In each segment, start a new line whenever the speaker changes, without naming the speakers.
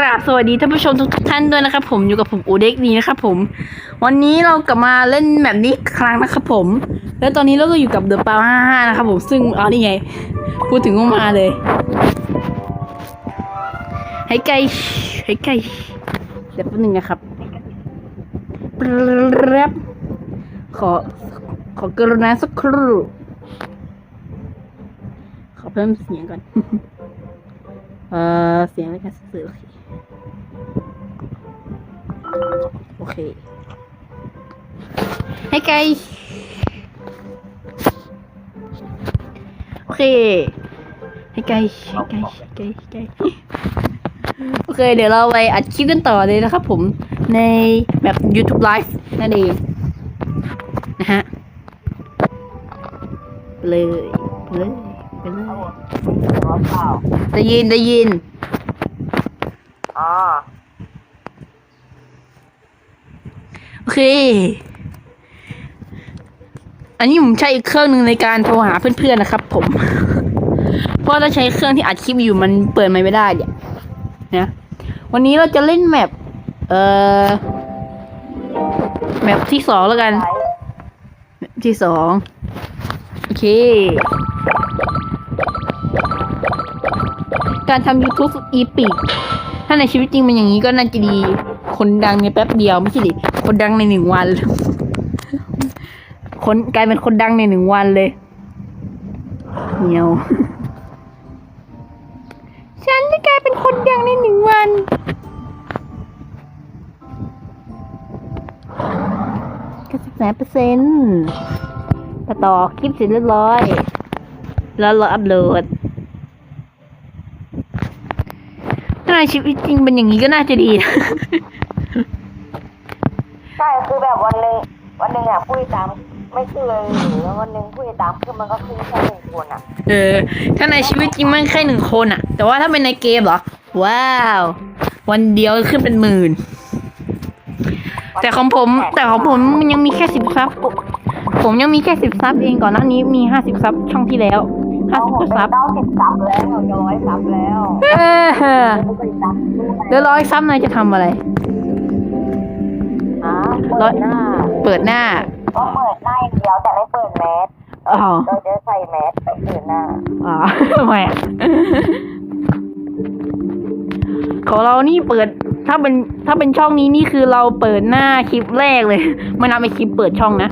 ราบสวัสดีท่านผู้ชมทุกท่านด้วยนะครับผมอยู่กับผมอูเด็กดีนะครับผม วันนี้เรากลับมาเล่นแบบนี้ครั้งนะครับผม แล้วตอนนี้เราก็อยู่กับเดอะปาห้าห้านะครับผมซึ่งเอานี่ไง พูดถึงก็มาเลย ให้ไกลให้ไกลเดี๋ยวแป๊บนึงนะครับแป๊บขอขอกรุณาสักครู่ขอเพิ่มเสียงก่อน เออเสียงในการสื่อโอเค โอเคให้ไกลโอเคให้ไกลให้ไกลให้ไกลให้ไกลโอเค เดี๋ยวเราไปอัดคลิปกันต่อเลยนะครับผมในแบบ YouTube Live นั่นเองนะฮะไปเลยไปเลยไปเลย
เปล่า
ได้ยินได้ยิน
อ๋อ
โอเค อันนี้ผมใช้อีกเครื่องหนึ่งในการโทรหาเพื่อนๆนะครับ ผม เพราะถ้าใช้เครื่องที่อัดคลิปอยู่มันเปิดไม่ได้เนี่ยนะวันนี้เราจะเล่นแมปเอ่อแมปที่สองแล้วกันแมปที่สองโอเค การทำ YouTube อีปิกถ้าในชีวิตจริงเป็นอย่างนี้ก็น่าจะดี คนดังในแป๊บเดียวไม่ใช่ดิ คนดังในหนึ่งวัน คนกลายเป็นคนดังในหนึ่งวันเลยเหี่ยว ฉันจะกลายเป็นคนดังในหนึ่งวันก็สิบสามเปอร์เซ็นต์ตัดต่อคลิปเสร็จเรียบร้อย แล้วเราอัพโหลดถ้าในชีวิตจริงเป็นอย่างนี้ก็น่าจะดีนะ
แบบวันหนึ่งวันหนึ่งอะผู้ติดตามไม่ขึ้นเลยหรือวันหนึ่งผู้ติดตามขึ้นมันก็ขึ้นแค่หนึ่งคนอะ
เออ ถ้าในชีวิตจริงมันแค่หนึ่งคนอะแต่ว่าถ้าเป็นในเกมเหรอ ว้าว วันเดียวขึ้นเป็นหมื่น แต่ของผม แต่ของผมมันยังมีแค่สิบซับ ผมยังมีแค่สิบซับเองก่อนหน้านี้มีห้าสิบซับช่องที่แล้วห้าสิบกว่าซับ
เก้าสิบซับแล้วจะร้อยซับแล้ว
เออ
ผู้ติดตามขึ้น
แล้วร้อยซับนายจะทำอะไร
อ่าเปิดหน้า
เปิดหน้า
ก็เปิดหน้าอย่างเดียวแต่ไม่เปิดแมส
อ๋อ
เราจะใส่แมสไปเปิดหน้า
อ๋อทำไมอะของเรานี่เปิดถ้าเป็นถ้าเป็นช่องนี้นี่คือเราเปิดหน้าคลิปแรกเลยไม่นับไปคลิปเปิดช่องนะ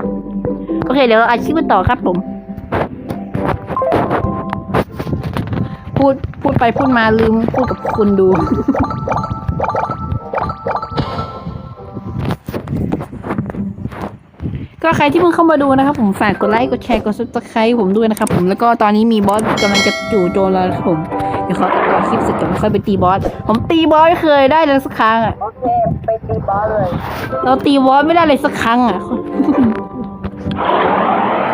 โอเคเดี๋ยวเราอัดคลิปกันต่อครับผมพูดพูดไปพูดมาลืมพูดกับคุณดู ก็ใครที่เพิ่งเข้ามาดูนะครับ ผมฝากกดไลค์กดแชร์กดซับสไครต์ผมด้วยนะครับผมแล้วก็ตอนนี้มีบอสกำลังจะจู่โจมเราแล้วครับผมเดี๋ยวขอตัดต่อคลิปเสร็จก่อนค่อยไปตีบอสผมตีบอสไม่เคยได้เลยสักครั้งอะ
โอเคไปตีบอลเลย
เราตีบอสไม่ได้เลยสักครั้งอะ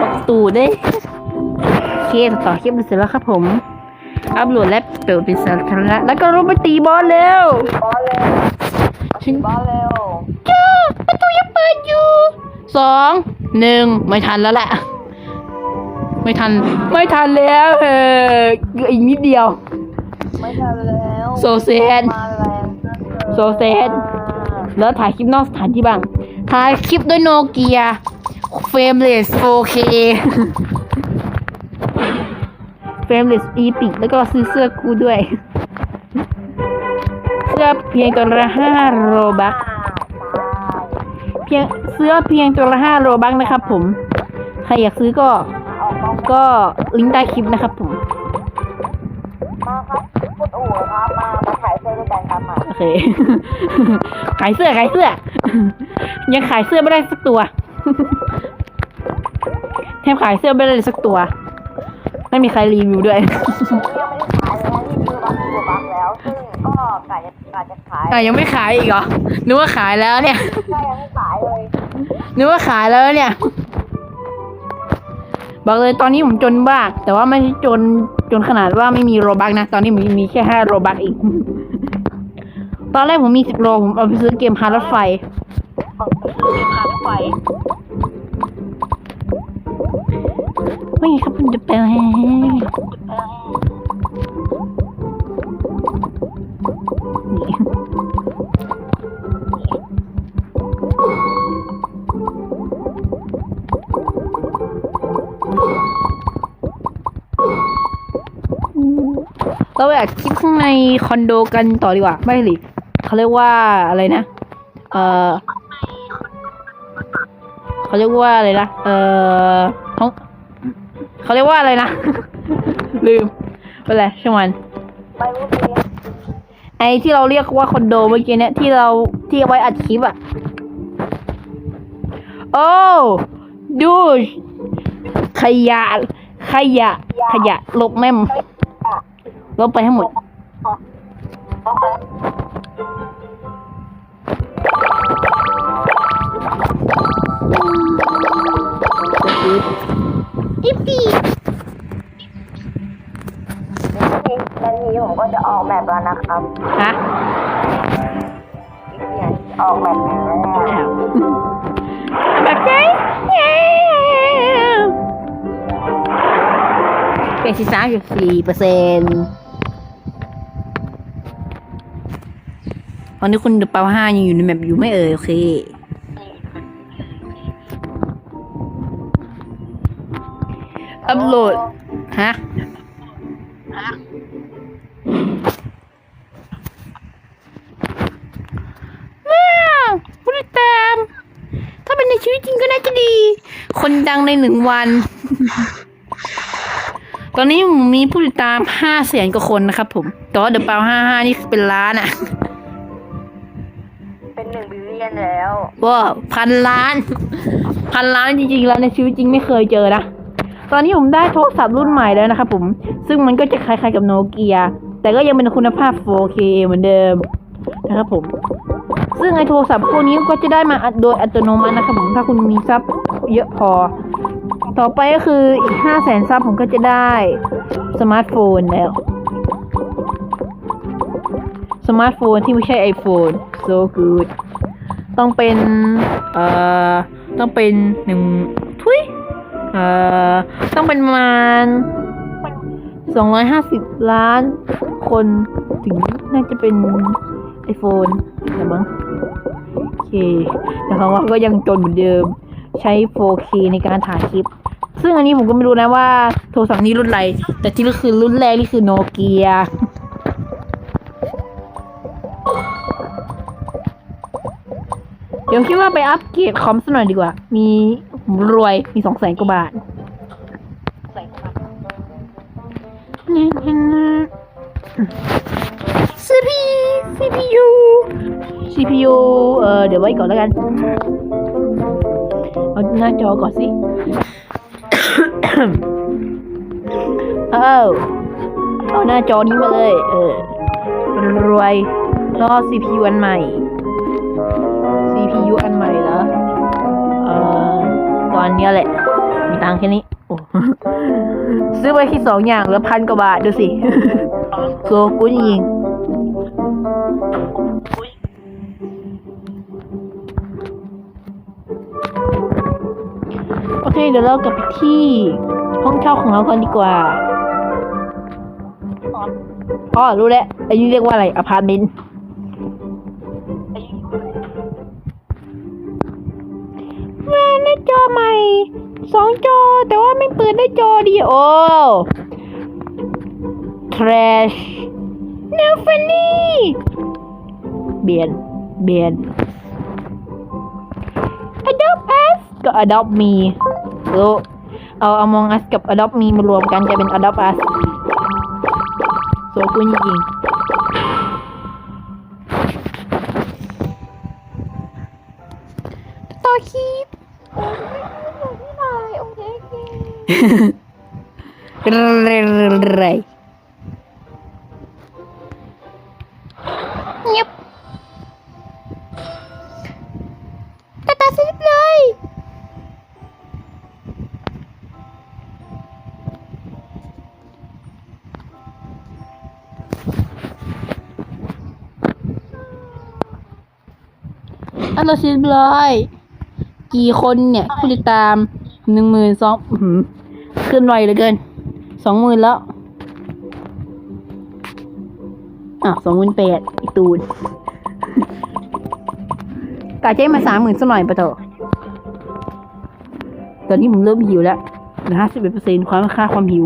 บอกตู่ได้โอเคตัดต่อคลิปเสร็จแล้วครับผมอัพโหลดและเปิดเป็นสาธารณะแล้วก็ลงไปตีบอสเร็ว
บอลเร็ว
ฉัน
บอลเร็ว
จ้าประตูยังเปิดอยู่ สองหนึ่งไม่ทันแล้วแหละ ไม่ทัน ไม่ทันแล้วเอออีกนิดเดียว
ไม่ทันแล้ว
โซเซน
มาแรงเหลือเกิน
โซเซน แล้วถ่ายคลิปนอกสถานที่บ้าง ถ่ายคลิปด้วยโนเกียเฟรมเลส 4K เฟรมเลสอีพิกแล้วก็ซื้อเสื้อกูด้วย เสื้อเพียงตัวละห้าโรบัก เพียงเสื้อเพียงตัวละห้าโรบักนะครับ ผม ใครอยากซื้อก็ ก็ลิงก์ใต้คลิปนะครับ ผม
มาครับคุณอู๋ครับมามาขายเสื้อด้วยกันครับมา
โอเค ขายเสื้อขายเสื้อ ยังขายเสื้อไม่ได้สักตัว แทบขายเสื้อไม่ได้เลยสักตัว ไม่มีใครรีวิวด้วย
ยังไม่ได้ขายเลยนะนี่คือบัคคือบัคแล้ว ซึ่งก็ กะจะกะจะขาย
อะยังไม่ขายอีกเหรอนึกว่าขายแล้วเนี่ย
ใช่ยังไม่ขายเลย
นึกว่าขายแล้วเนี่ย บอกเลยตอนนี้ผมจนบ้าก แต่ว่าไม่ใช่จนจนขนาดว่าไม่มีโรบักนะ ตอนนี้ผมมีแค่ห้าโรบักอีกตอนแรกผมมีสิบโรผมเอาไปซื้อเกมฮาร์ดรถไฟ
ขายไฟ
ไม่ อนโดกันต่อดีกว่า ไม่หรือเขาเรียกว่าอะไรนะ เออเขาเรียกว่าอะไรนะเออเขาเรียกว่าอะไรนะ ลืมไปเลยช่างมัน
ไปเมื่อกี้
ไอที่เราเรียกว่าคอนโดเมื่อกี้เนี่ยที่เราที่เอาไว้อัดคลิปอะโอ้ดูขยะ ขยะ ขยะลกแม่มลบไปให้หมด อิปปี้
อีกนาทีผมก็จะออกแบบแล้วนะครับ
ฮะ
อีกเนี่ยออกแบบแล้ว
อ้าวแบบไหนเป็นสิบสามจุดสี่เปอร์เซ็นต์ อนนี้คุณเปาห้ายังอยู่ในแมปอยู่ไม่เอ่ยโอเคอัพโหลดฮะว้าวผู้ติดตาม ถ้าเป็นในชีวิตจริงก็น่าจะดี คนดังในหนึ่งวัน ตอนนี้ผมมีผู้ติดตามห้าแสนกว่าคนนะครับผม แต่ว่าเดอะเปาห้าห้านี่เป็นล้านอะ
เว
ว้าวพันล้าน พันล้านจริงๆ แล้วในชีวิตจริงไม่เคยเจอนะ ตอนนี้ผมได้โทรศัพท์รุ่นใหม่แล้วนะครับผม ซึ่งมันก็จะคล้ายๆกับโนเกีย แต่ก็ยังเป็นคุณภาพ 4K เหมือนเดิมนะครับผม ซึ่งไอโทรศัพท์พวกนี้ก็จะได้มาโดยอัตโนมัตินะครับผม ถ้าคุณมีซับเยอะพอ ต่อไปก็คืออีก5 0 0แสนซับผมก็จะได้สมาร์ทโฟนแล้วสมาร์ทโฟนที่ไม่ใช่ iPhone so good ต้องเป็นเอ่อต้องเป็นหนึ่งทุยเอ่อต้องเป็นประมาณสองร้อยห้าสิบล้านคนถึงน่าจะเป็น iPhone นะมั้งโอเค แต่เขาว่าก็ยังจนเหมือนเดิมใช้ 4K ในการถ่ายคลิป ซึ่งอันนี้ผมก็ไม่รู้นะว่าโทรศัพท์นี้รุ่นอะไร แต่ที่คือรุ่นแรกนี่คือโนเกีย เดี๋ยวคิดว่าไปอัปเกรดคอมสักหน่อยดีกว่า มีรวยมีสองแสนกว่าบาท CPU CPU CPU เออเดี๋ยวไว้ก่อนแล้วกัน เอาหน้าจอก่อนสิเอาเอาหน้าจอนี้มาเลย เออรวยรอ CPU อันใหม่ ตอนเนี้ยแหละ มีตังค์แค่นี้ โอ้ ซื้อไปแค่สองอย่างแล้วพันกว่าบาทดูสิ โซกุนยิงโอเค เดี๋ยวเรากลับไปที่ห้องเช่าของเรากันดีกว่าอ๋อรู้แล้วอันนี้เรียกว่าอะไรอพาร์ตเมนต์ สองจอ แต่ว่าไม่เปิดหน้จอเดีโอ trash no funny เบียน เบียน adopt us ก็ adopt me รู้เอา among us กับ adopt me มารวมกันจะเป็น adopt us โซคุณจริง ไรเงียบตาตาสลิปเลยอันเราสิบร้อยกี่คนเนี่ยผู้ติดตาม หนึ่งหมื่นสองขึ้นไวเหลือเกินสองหมื่นแล้วอะสองหมื่นแปดอีกตูนกาใจมาสามหมื่นสักหน่อยปะเถอะตอนนี้ผมเริ่มหิวแล้วเหลือห้าสิบเอ็ดเปอร์เซ็นต์ความค่าความหิว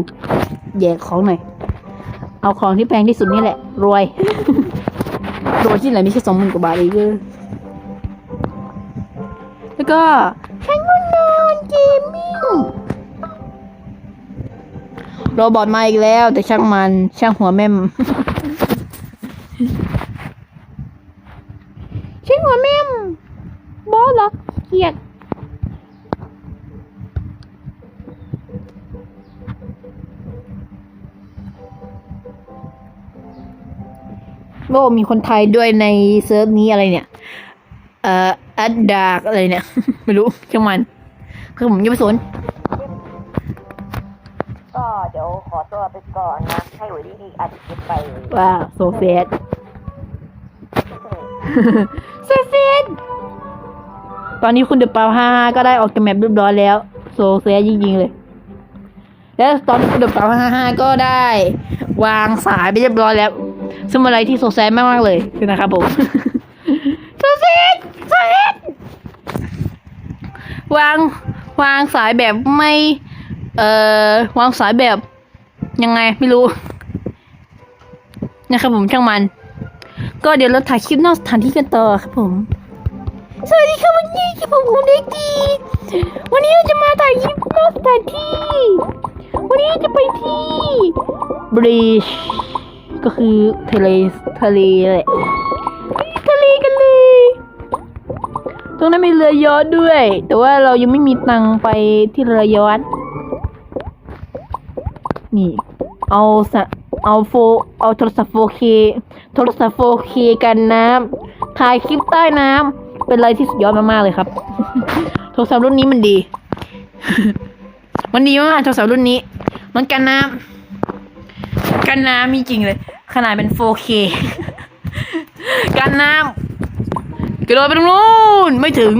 แยกของหน่อย เอาของที่แพงที่สุดนี่แหละ รวย รวยที่ไหนไม่ใช่สองหมื่นกว่าบาทเองเออแล้วก็ โรบอทมาอีกแล้ว แต่ช่างมันช่างหัวแม่มช่างหัวแม่มบอสเหรอเกียดโลมีคนไทยด้วยในเซิร์ฟนี้อะไรเนี่ย เอ่อแอดดากอะไรเนี่ย ไม่รู้ช่างมัน คือผมยังไม่สน
เดี๋ยวขอตัวไปก่อนนะ ให้อุ๋ยดีอัดคลิปไป
ว้าวโซเฟสโซเฟสตอนนี้คุณเดอะปาห้าก็ได้ออกจากแมปเรียบร้อยแล้ว โซเฟสจริงๆเลย แล้วตอนนี้คุณเดอะปาห้าก็ได้ วางสายไปเรียบร้อยแล้ว ซึ่งเป็นอะไรที่โซแซนมากๆเลยนะครับผมโซเซนโซเซนวางวางสายแบบไม่ เอ่อวางสายแบบยังไงไม่รู้นะครับผมช่างมัน ก็เดี๋ยวเราถ่ายคลิปนอกสถานที่กันต่อครับผม สวัสดีครับวันนี้ที่ผมคุณเด็กดีวันนี้เราจะมาถ่ายคลิปนอกสถานที่ วันนี้จะไปที่บริชก็คือทะเลทะเลแหละทะเลกันเลยตรงนั้นมีเรือยอชต์ด้วย แต่ว่าเรายังไม่มีตังค์ไปที่เรือยอชต์ นี่ เอาสะเอาโฟ เอาโทรศัพท์ 4K โทรศัพท์ 4K กันน้ำถ่ายคลิปใต้น้ำเป็นอะไรที่สุดยอดมากๆเลยครับ โทรศัพท์รุ่นนี้มันดี มันดีมากโทรศัพท์รุ่นนี้ มันกันน้ำกันน้ำมีจริงเลย ขนาดเป็น 4K กันน้ำกระโดดไปตรงนู้นไม่ถึง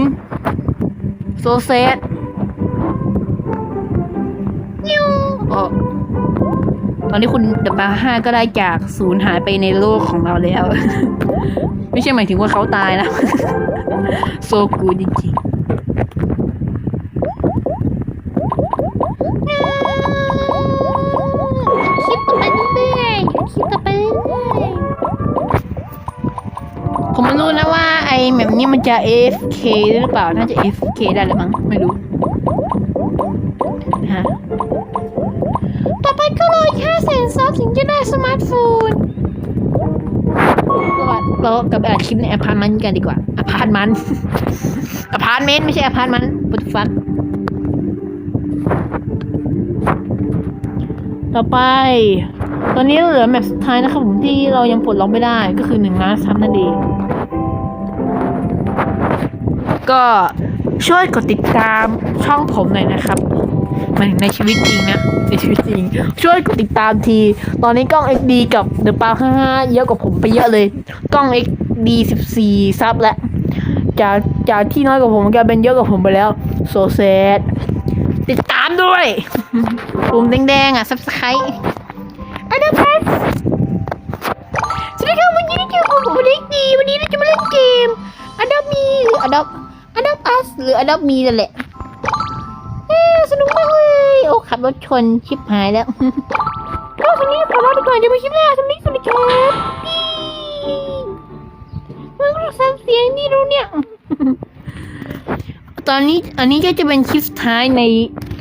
โซเซตนิ้วอ๋อ ตอนนี้คุณเดอะบาห้าก็ได้จากศูนย์หายไปในโลกของเราแล้ว ไม่ใช่หมายถึงว่าเขาตายนะ โซกูจริงๆคิดต่อไปเรื่อยๆคิดต่อไปเรื่อยๆผมไม่รู้นะว่าไอแบบนี้มันจะ AFK หรือเปล่า น่าจะ AFK ได้หรือมั้งไม่รู้ อีกห้าแสนซับถึงจะได้สมาร์ทโฟนเรากลับไปอัดคลิปในอพาร์ตเมนต์กันดีกว่าอพาร์ตเมนต์อพาร์ตเมนต์ไม่ใช่อพาร์ตเมนต์ปุตฟักต่อไป ตอนนี้เหลือแมปสุดท้ายนะครับผมที่เรายังปลดล็อกไม่ได้ก็คือหนึ่งล้านซับนั่นเองก็ช่วยกดติดตามช่องผมหน่อยนะครับ หมายถึงในชีวิตจริงนะในชีวิตจริง ช่วยกดติดตามที ตอนนี้กล้อง XD กับ The p a 55เยอะกว่าผมไปเยอะเลย กล้อง XD 14 ซับแล้วจากจากที่น้อยกว่าผมกลายเป็นเยอะกว่าผมไปแล้วโซเซตติดตามด้วยปุ่มแดงๆอะ subscribe อันดับพัสสวัสดีครับวันนี้เจอกับผมเล็กดีวันนี้เราจะมาเล่นเกม Adopt Me หรือ Adopt Adopt Us หรือ Adopt Me นั่นแหละเอ้ สนุกมากเลยโอ้ขับรถชนชิบหายแล้วก็วันนี้ขอลาไปก่อนเดี๋ยวไปคลิปหน้าสวัสดีสวัสดีครับปี้มึงรู้สังเสียงนี่รู้เนี่ย ตอนนี้อันนี้ก็จะเป็นคลิปสุดท้ายใน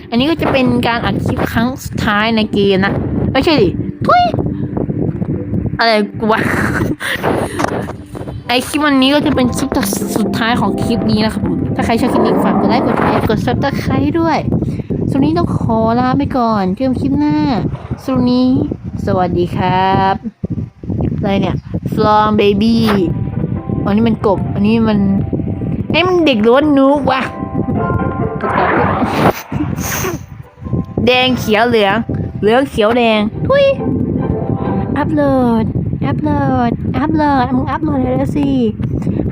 อันนี้ก็จะเป็นการอัดคลิปครั้งสุดท้ายในเกมนะไม่ใช่ดิทุยอะไรกูวะไอคลิปวันนี้ก็จะเป็นคลิปสุดท้ายของคลิปนี้นะครับผม ถ้าใครชอบคลิปนี้ฝากกดไลค์กดแชร์กดซับสไครต์ด้วยสำหรับวันนี้ต้องขอลาไปก่อนเจอกันคลิปหน้าสำหรับวันนี้ สวัสดีครับอะไรเนี่ย From Baby อันนี้มันกบ อันนี้มันไอ้มันเด็กหรือว่านูบวะแดงเขียวเหลือง เหลืองเขียวแดงทุยอัพโหลด อัพโหลด อัพโหลดมึงอัพโหลดเร็วสิ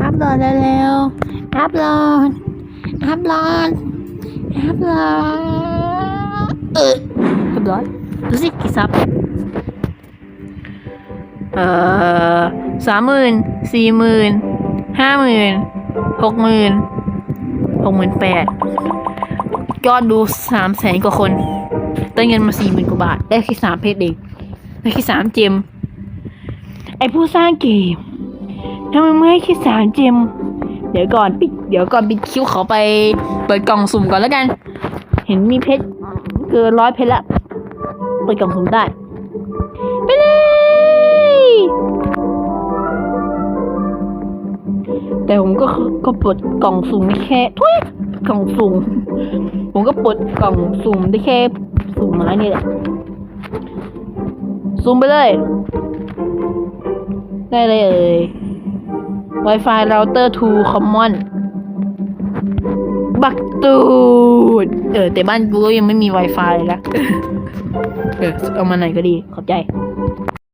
อัพโหลดเร็ว อัพโหลดอัพโหลดอัพโหลดเออเรียบร้อยดูสิกี่ซับเอ่อสามหมื่นสี่หมื่นห้าหมื่นหกหมื่นหกหมื่นแปดยอดดูสามแสนกว่าคนได้เงินมาสี่หมื่นกว่าบาท ได้แค่สามเพจเองได้แค่สามเจม ไอผู้สร้างเกมทำไมไม่ให้แค่สามเจม เดี๋ยวก่อนปิดเดี๋ยวก่อนปิดคิวเขาไปเปิดกล่องสุ่มก่อนแล้วกัน เห็นมีเพชรเกินร้อยเพชรละเปิดกล่องสุ่มได้ไปเลยแต่ผมก็ก็ปลดกล่องสุ่มได้แค่ทุยกล่องสุ่มผมก็ปลดกล่องสุ่มได้แค่สุ่มไม้นี่แหละซูมไปเลย ได้เลยเอ่ย Wi-Fi router 2 common บักตูด เออ แต่บ้านกูก็ยังไม่มี Wi-Fi ลยนะเออ เอามาไหนก็ดี ขอบใจ